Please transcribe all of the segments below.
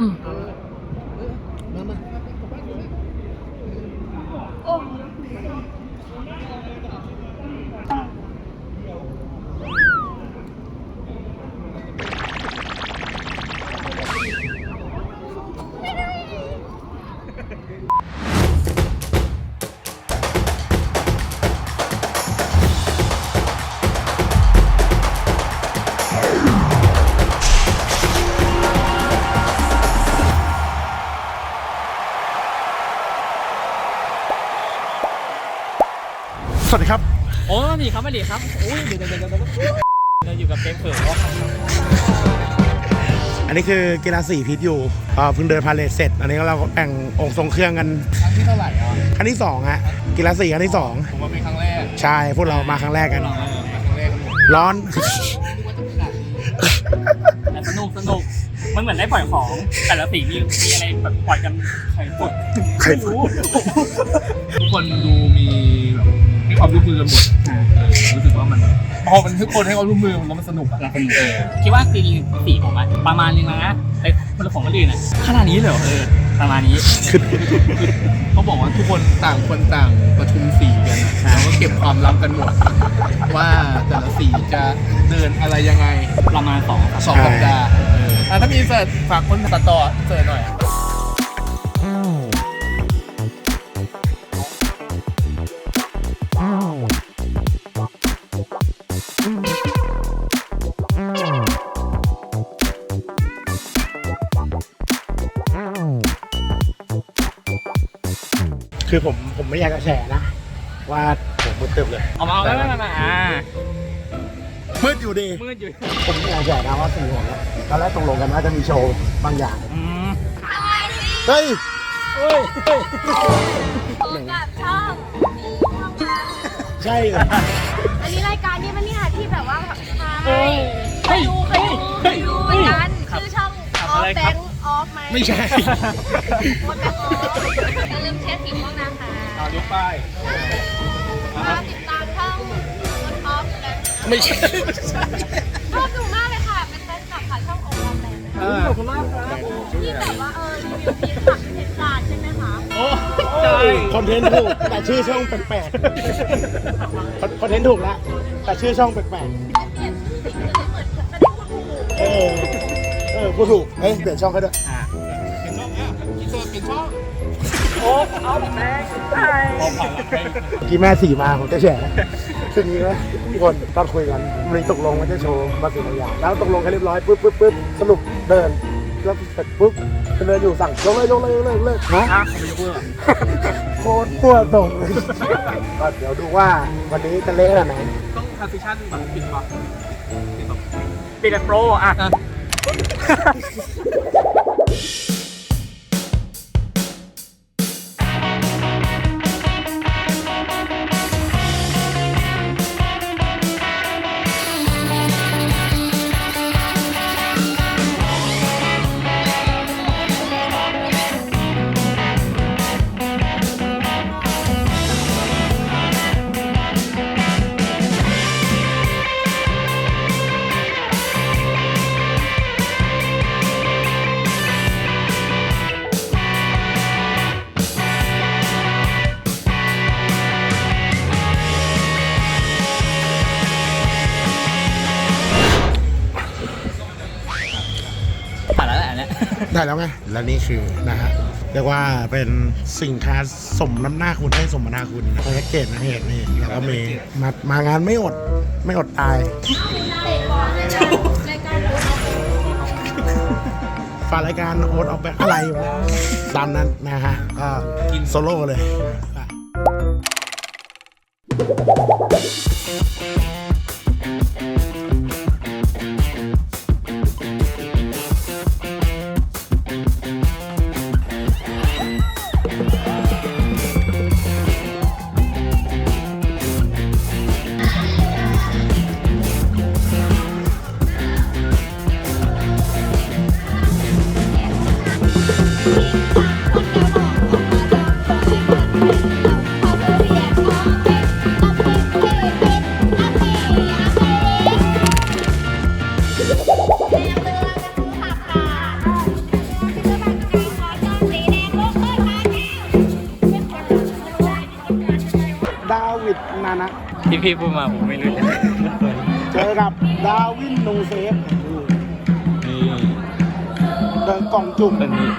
อืมม โอ้นี่ครับไม่ดีครับอุ้ยเดี๋ยวเดี๋ยวเดี๋ยวเดี๋ยวเราอยู่กับเกมเปิดวอล์กครับอันนี้คือกีฬาสีพิษอยู่อ่าเพิ่งเดินพาเลทเสร็จ อันนี้เราก็แบ่งองค์ทรงเครื่องกัน ครั้งที่เท่าไหร่อะครั้งที่สองฮะกีฬาสีครั้งที่สองผมว่าเป็นครั้งแรกใช่พวกเรามาครั้งแรกกันครั้งแรกครับผมร้อนแต่สนุกสนุกมันเหมือนได้ปล่อยของ แต่ละสิ่งมีมีอะไรแบบปล่อยกันใครกดใคร ไม่รู้ ทุกคนดูมีให้ ความร่วมมือกันหมดเออรู้สึกว่ามันพอมันทุกคนให้ความร่วมมือแล้วมันสนุกอะเออคิดว่าจริงๆสีผมอะประมาณนึงนะไอ้คนละของคนอื่นอะขนาดนี้เลยเหรอเออประมาณนี้ เขาบอกว่าทุกคนต่างคนต่างประชุมสีกันอะแล้วก็เก็บความลับกันหมด ว่าแต่ละสีจะเดินอะไรยังไงประมาณสองครับสองสัปดาห์เอออะถ้ามีเสิร์ตฝากคนตัดต่อเสิร์ตหน่อย คือผมผมไม่อยากจะแฉนะ ว่าผมมืดตึบเลยเอามาเอาแล้วมาอ่ามืดอยู่ดี มืดอยู่ผมไม่อยากแฉนะว่าสีผมเนี่ยตอนแรกตกลงกันว่าจะมีโชว์บางอย่างอืมเฮ้ยเฮ้ยเฮ้ยกับช่องมีช่องมาใช่เหรออันนี้รายการนี้มันเนี่ยที่แบบว่าพา ไหมไม่ใช่ออฟแบงค์ออฟอย่าลืมเช็คสีม่วงนะคะเอายกป้ายมาติดตามช่องออฟแบงค์ไม่ใช่ชอบดูมากเลยค่ะ เป็นแฟนคลับค่ะช่องออฟแบงค์ขอบคุณมากครับที่แบบว่าเออรีวิวพีสักเหตุการณ์ใช่ไหมคะโอ้ใช่คอนเทนต์ถูก แต่ชื่อช่องแปลกๆคอนเทนต์ถูกแล้วแต่ชื่อช่องแปลกเปลี่ยนชื่อสีเลยเหมือนไม่ได้พูดถูกๆเออเออพูดถูกเฮ้ยเปลี่ยนช่องให้ด้วย ช่องโอ้เอาแบงค์ใช่งไปกี่แม่สี่มาผมจะแฉคืออย่างนี้นะทุกคนต้อนคุยกันมันตกลงว่าจะโชว์มาสี่อย่างแล้วตกลงกันเรียบร้อยปุ๊บปุ๊บปุ๊บสรุปเดินแล้วเสร็จปุ๊บเดินอยู่สั่งยกเลยยกเลยยกเลยยกเลยฮะโคตรพัวส่งเลยก็เดี๋ยวดูว่าวันนี้จะเละขนาดไหนต้องทรานซิชั่นแบบปิดปะปิดปะปิดแบบโปรอะ ได้แล้วไง และนี่คือนะฮะเรียกว่าเป็นสินค้าสมน้ำหน้าคุณให้สมนาคุณแพ็กเกจนะเหตุนี่เราก็มีมามางานไม่อดไม่อดตายเตะบอลเลยนะรายการดูเอาฝากรายการโอ๊ตออกแบบอะไรวะตามนั้นนะฮะก็กินโซโล่เลย พี่พูดมาผมไม่รู้เลยเจอกับดาวินนูเซฟนี่เดินกล่องจุ่มเป็นนี้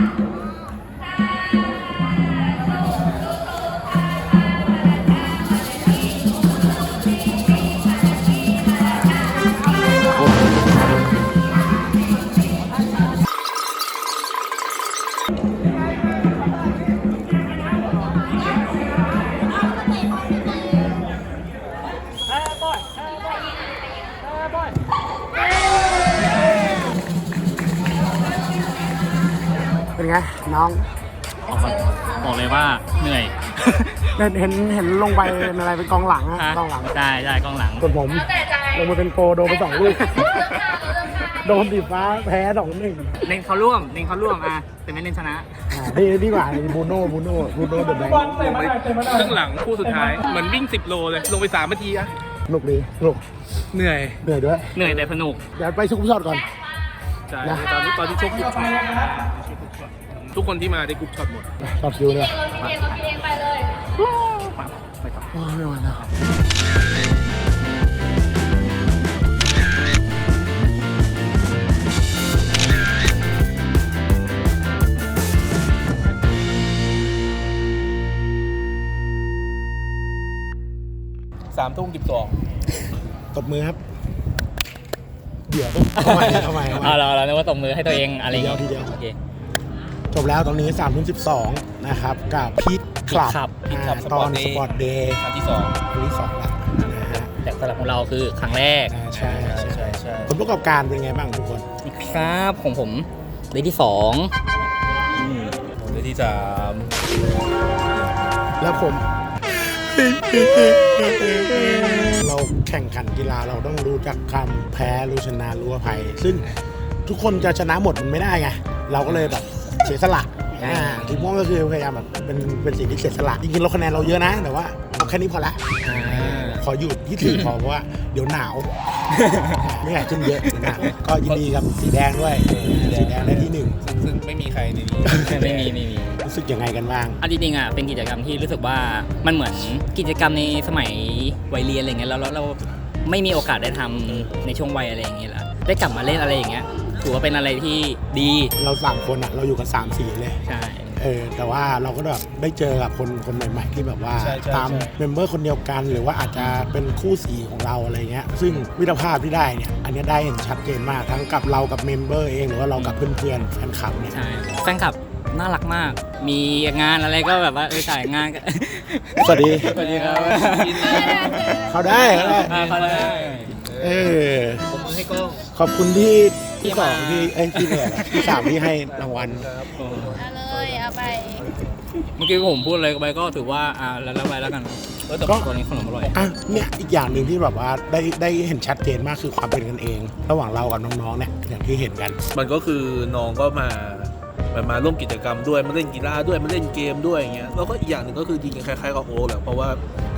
เป็นไงน้องบอกเลยว่าเหนื่อยเห็นเห็นเห็นลงไปเป็นอะไรเป็นกองหลังอะฮะกองหลังใช่ใช่กองหลัง ส่วนผมลงมาเป็นโปรโดนไปสองลูกโดนสีฟ้าแพ้สองหนึ่งเล่นเขาร่วมเล่นเขาร่วมอะแต่ไม่เล่นชนะ อ่าดีดีกว่าบูโน่บูโน่บูโน่เดอะแบงค์ลงไปครึ่งหลังคู่สุดท้าย เหมือนวิ่ง 10 โลเลย ลงไป3นาทีอะสนุกดีสนุกเหนื่อยเหนื่อยด้วยเหนื่อยแต่สนุก เดี๋ยวไปชุกช็อตก่อน ใช่นะตอนที่ตอนที่ชกกรุ๊ปช็อต ทุกคนที่มาได้กรุ๊ปช็อตหมดช็อตคิวเนี่ยเราพี่เองเราพี่เองไปเลยไม่ต้องโอ้ยไม่ไหวแล้วสามทุ่มสิบสองตบมือครับ เดี๋ยวเอาใหม่เอาใหม่เอาใหม่เอาเราเราเรียกว่าตบมือให้ตัวเองอะไรอย่างเงี้ยทีเดียว โอเค จบแล้วตอนนี้3ามทุ่มสิบสองนะครับ กับพีทคลับ Club พีทคลับตอน Sport Day สปอร์ตเดย์ครั้งที่สองวันที่สองละนะฮะ แต่สำหรับของเราคือครั้งแรกอ่าใช่ใช่ ใช่ใช่ผลประกอบการเป็นไงบ้างทุกคน ครับของผมได้ที่สองผมได้ที่สามแล้วผม เราแข่งขันกีฬาเราต้องรู้จักคำแพ้รู้ชนะรู้อภัย ซึ่งทุกคนจะชนะหมดมันไม่ได้ไง เราก็เลยแบบเสียสละอ่าทีมม่วงก็คือพยายามแบบเป็นเป็นสิ่งที่เสียสละจริงๆเราคะแนนเราเยอะนะ แต่ว่าเอาแค่นี้พอละขอหยุดที่ถือพอเพราะว่าเดี๋ยวหนาวไม่อยากขึ้นเยอะเดี๋ยวหนาวก็ยินดีกับสีแดงด้วยสีแดงได้ที่หนึ่งซึ่งซึ่งไม่มีใครในนี้ไม่มีไม่มีรู้สึกยังไงกันบ้างอันจริงๆอะเป็นกิจกรรมที่รู้สึกว่ามันเหมือนกิจกรรมในสมัยวัยเรียนอะไรเงี้ยแล้วเราเราไม่มีโอกาสได้ทำในช่วงวัยอะไรอย่างเงี้ยแล้วได้กลับมาเล่นอะไรอย่างเงี้ย ถือว่าเป็นอะไรที่ดี เราสามคนอะเราอยู่กันสามสีเลย ใช่ เออแต่ว่าเราก็แบบได้เจอกับคนคนใหม่ ๆ ที่แบบว่าใช่ใช่ตามใช่ เมมเบอร์คนเดียวกันหรือว่าอาจจะเป็นคู่สีของเราอะไรเงี้ยซึ่งวิถีภาพที่ได้เนี่ยอันเนี้ยได้เห็นชัดเจนมากทั้งกับเรากับเมมเบอร์เองหรือว่าเรากับเพื่อนๆแฟนคลับเนี่ยใช่แฟนคลับน่ารักมาก มีงานอะไรก็แบบว่าเออจ่ายงานกันสวัสดีสวัสดีครับเขาได้เขาได้อ่าเขาเลยเออ ผมมือให้กล้องขอบคุณที่ ที่สองที่ไอ้ยที่เหนื่อยที่สามที่ให้รางวัลครับเอาเลยเอาไปเมื่อกี้ผมพูดอะไรไปก็ถือว่าอ่าแล้วแล้วไปแล้วกันเออแต่ก็ ตัวนี้ขนมอร่อย อะเนี่ยอีกอย่างหนึ่งที่แบบว่าได้ได้เห็นชัดเจนมากคือความเป็นกันเอง ระหว่างเรากับน้องๆเนี่ยอย่างที่เห็นกัน มันก็คือน้องก็มามามาร่วมกิจกรรมด้วยมาเล่นกีฬาด้วยมาเล่นเกมด้วยอย่างเงี้ย แล้วก็อีกอย่างหนึ่งก็คือจริงๆคล้ายๆกับโอ๊คแหละ เพราะว่า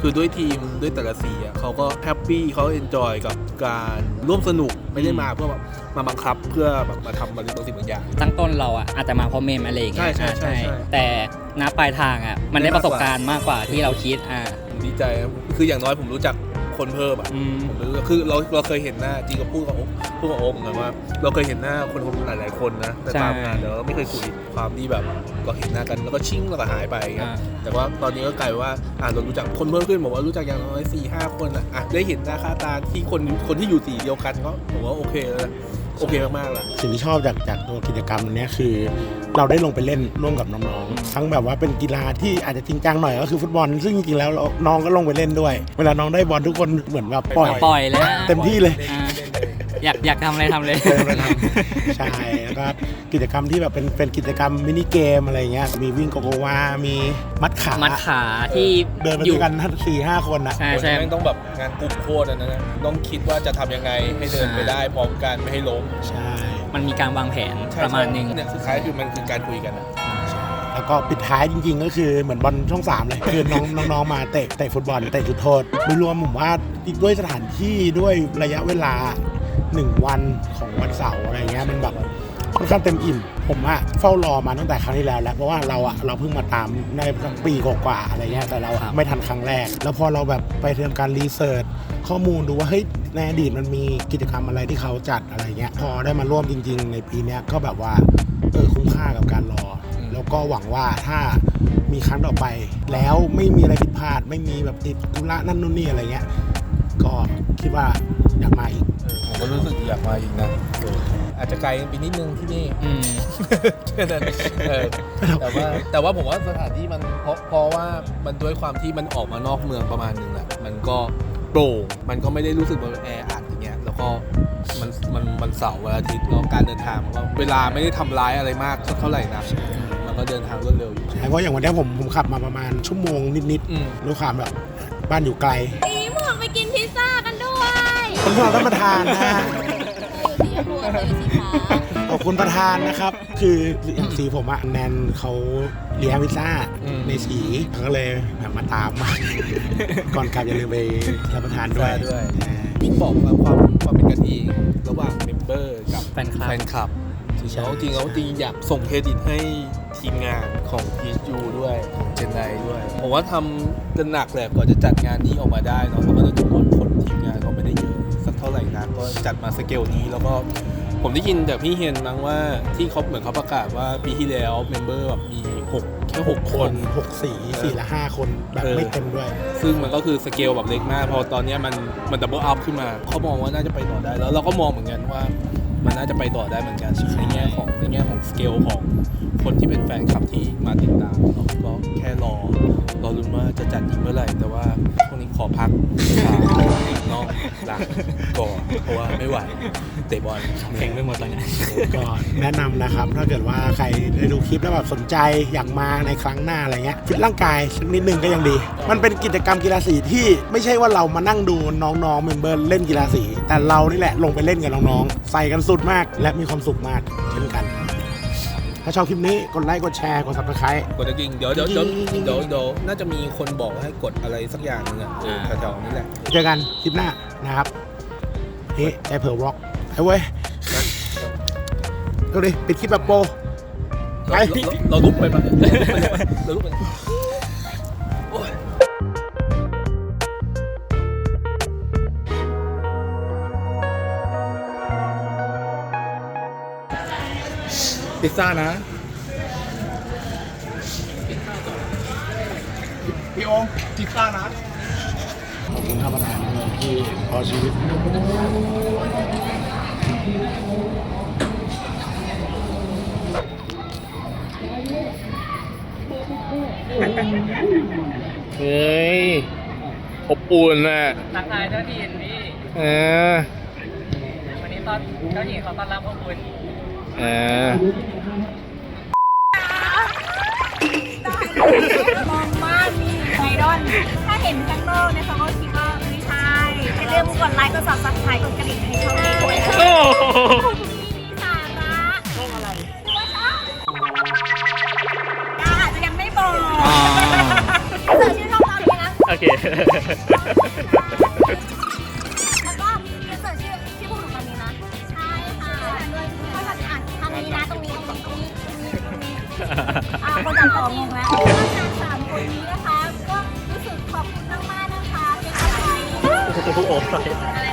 คือด้วยทีมด้วยแต่ละสีอะเขาก็แฮปปี้เขาเอนจอยกับการร่วมสนุกไม่ได้มาเพื่อแบบมาบังคับเพื่อแบบมาทำบางสิ่งบางอย่างตั้งต้นเราอะอาจจะมาเพราะเมมอะไรอย่างเงี้ยใช่ใช่ใช่ใช่แต่ณปลายทางอะมันได้ประสบการณ์มากกว่าที่เราคิดอ่าผมดีใจครับคืออย่างน้อยผมรู้จัก คนเพิ่มอะอืมผมรู้คือเราเราเคยเห็นหน้าจริงก็พูดกับโอ๊คพูดกับโอ๊คเหมือนกันว่า เราเคยเห็นหน้าคนคนหลายๆคนนะแต่ใช่ตามงานแต่เราไม่เคยคุยความที่แบบเราเห็นหน้ากันแล้วก็ชิ่งแล้วก็หายไปอย่างเงี้ย อ่า แต่ว่าตอนนี้ก็กลายเป็นว่าอ่าเรารู้จักคนเพิ่มขึ้นผมว่ารู้จักอย่างน้อยสี่ห้าคนอะอะได้เห็นหน้าค่าตาที่คนคนที่อยู่สีเดียวกันก็ผมว่าโอเคแล้วนะ โอเคมากๆแล้วสิ่งที่ชอบจากจากตัวกิจกรรมอันเนี้ยคือ เราได้ลงไปเล่นร่วมกับน้องๆทั้งแบบว่าเป็นกีฬาที่อาจจะจริงจังหน่อยก็คือฟุตบอล ซึ่งจริงๆแล้วเราน้องก็ลงไปเล่นด้วย เวลาน้องได้บอลทุกคนเหมือนแบบปล่อยปล่อยแล้วเต็มที่เลย อ่าอยากอยากทำอะไรทำเลยเดินไปทำใช่แล้วก็กิจกรรมที่แบบเป็นเป็นกิจกรรมมินิเกมอะไรเงี้ยมีวิ่งโกโกวา มีมัดขามัดขาที่เดินไปอด้ยู่วยกันสี่ห้าคนอะใช่โอ้ยใช่แม่งต้องแบบงานกลุ่มโคตรอันนั้นนะต้องคิดว่าจะทำยังไงให้เดินไปได้พร้อมกันไม่ให้ล้มใช่มันมีการวางแผนใช่ประมาณหนึงเนี่ยสุดท้ายคือมันคือการคุยกันอะแล้วก็ปิดท้ายจริง ๆ ก็คือเหมือนบอลช่องสามเลย คือน้องน้องๆมาเตะเตะฟุตบอลเตะจุดโทษโดยรวมผมว่าด้วยสถานที่ด้วยระยะเวลา หนึ่งวันของวันเสาร์อะไรเงี้ยมันแบบค่อนข้างเต็มอิ่ม ผมอะเฝ้ารอมาตั้งแต่ครั้งที่แล้วแล้วเพราะว่าเราอะเราเพิ่งมาตามในปีกว่าๆอะไรเงี้ยแต่เราอะไม่ทันครั้งแรก แล้วพอเราแบบไปทำการรีเสิร์ชข้อมูลดูว่าเฮ้ยในอดีตมันมีกิจกรรมอะไรที่เขาจัดอะไรเงี้ยพอได้มาร่วมจริง ๆ ในปีเนี้ยก็แบบว่าเออคุ้มค่ากับการรอ แล้วก็หวังว่าถ้ามีครั้งต่อไป แล้วไม่มีอะไรผิดพลาด ไม่มีแบบติดธุระนั่นนู่นนี่อะไรเงี้ยก็คิดว่าอยากมาอีกเออผม ก็รู้สึกอยากมาอีกนะเอออาจจะไกลไปนิดนึงที่นี่อืม แค่นั้นเออแต่ว่าแต่ว่าผมว่าสถานที่มันเพราะเพราะว่ามันด้วยความที่มันออกมานอกเมืองประมาณนึงแหละมันก็โปร่งมันก็ไม่ได้รู้สึกว่าแออัดอย่างเงี้ยแล้วก็มันมันมันเสาร์วันอาทิตย์แล้วการเดินทางมันก็เวลาไม่ได้ทำร้ายอะไรมากเท่าไหร่นะมันก็เดินทางรวดเร็วอยู่เพราะอย่างวันเนี้ยผมผมขับมาประมาณชั่วโมงนิดอืมๆด้วยความแบบบ้านอยู่ไกล อีหมวกไปกินพิซซ่ากันด้วย ผมขอท่านประธานนะฮะสีชมพูกับสีฟ้าขอบคุณประธานนะครับ คืออย่างสีผมอะแนนเขาเลี้ยงพิซซ่าอืม ในสีเขาก็เลยแบบมาตามมา ก่อนกลับอย่าลืมไปรับประทานด้วยด้วย อ่า ยิ่งบอกว่าความความเป็นกันเองระหว่างเมมเบอร์กับแฟนคลับ แฟนคลับจริงใช่แล้วจริงแล้วจริงอยากส่งเครดิตให้ทีมงานของ PSU ด้วยของเจนไนด้วย ผมว่าทำกันหนักแหละกว่อนจะจัดงานนี้ออกมาได้เนาะเพราะว่าจำนวน กเท่าไหร่นะก็จัดมาสเกลนี้แล้วก็ผมได้ยินจากพี่เฮนมั้งว่าที่เขาเหมือนเขาประกาศว่าปีที่แล้วเมมเบอร์แบบมีหกแค่หกคคนนหกสีสี่ละห้าคนแบบเออไม่เต็มด้วย ซึ่งมันก็คือสเกลแบบเล็กมาก พอตอนเนี้ยมันมันดับเบิลอัพขึ้นมาเขามองว่าน่าจะไปต่อได้แล้วเราก็มองเหมือนกันว่ามันน่าจะไปต่อได้เหมือนกันในแง่ของในแง่ของสเกลของคนที่เป็นแฟนคลับที่มาติดตามเนาะก็แค่รอรอรุ้นว่าจะจัดอีกเมื่อไหร่ แต่ว่าช่วงนี้ขอพักขาน้อง หลังก่อนเพราะว่าไม่ไหวเตะบอลเก่งไปหมดแล้วไงก็แนะนำนะครับ ถ้าเกิดว่าใครได้ดูคลิปแล้วแบบสนใจอยากมาในครั้งหน้าอะไรเงี้ยฟิตร่างกายสักนิดนึงก็ยังดี มันเป็นกิจกรรมกีฬาสีที่ไม่ใช่ว่าเรามานั่งดูน้องๆเมมเบอร์เล่นกีฬาสี แต่เรานี่แหละลงไปเล่นกับน้องๆใส่กันสุดมากและมีความสุขมากเช่นกัน ถ้าชอบคลิปนี้กดไลค์กดแชร์กด subscribe กดจริงๆเดี๋ยวเดี๋ยวเดี๋ยวเดี๋ยวเดี๋ยวน่าจะมีคนบอกให้กดอะไรสักอย่างหนึงอะเออแถวๆนี้แหละเจอกันคลิปหน้านะครับเฮ้ใจเผื่อวอล์กไอ้เว้ยดูดิปิดคลิปแบบโปร เราไปเราเราลุกไปปะเราลุกไป พิซซ่านะ พี่องพิซซ่านะ ขอบคุณท่านประธานด้วยที่ขอชีวิต เฮ้ยอบอุ่นน่ะทักทายเจ้าถิ่นพี่ เออวันนี้ตอนเจ้าถิ่นเขาต้อนรับพวกคุณ เออมองมากมีไอดอลถ้าเห็นข้างนอกเนี่ยเขาก็คิดว่าไม่ใช่อย่าลืมกดไลค์กดซับสไครต์กดกระดิ่งให้ช่องนี้ด้วยนะคะมีสาระช่องอะไรว่าช่องอาจจะยังไม่บอกเสิร์ชชื่อช่องเราเลยนะโอเค องงงแล้วทางสามคนนี้นะคะ ก็รู้สึกขอบคุณมากๆนะคะเป็นกำลังใจอะไร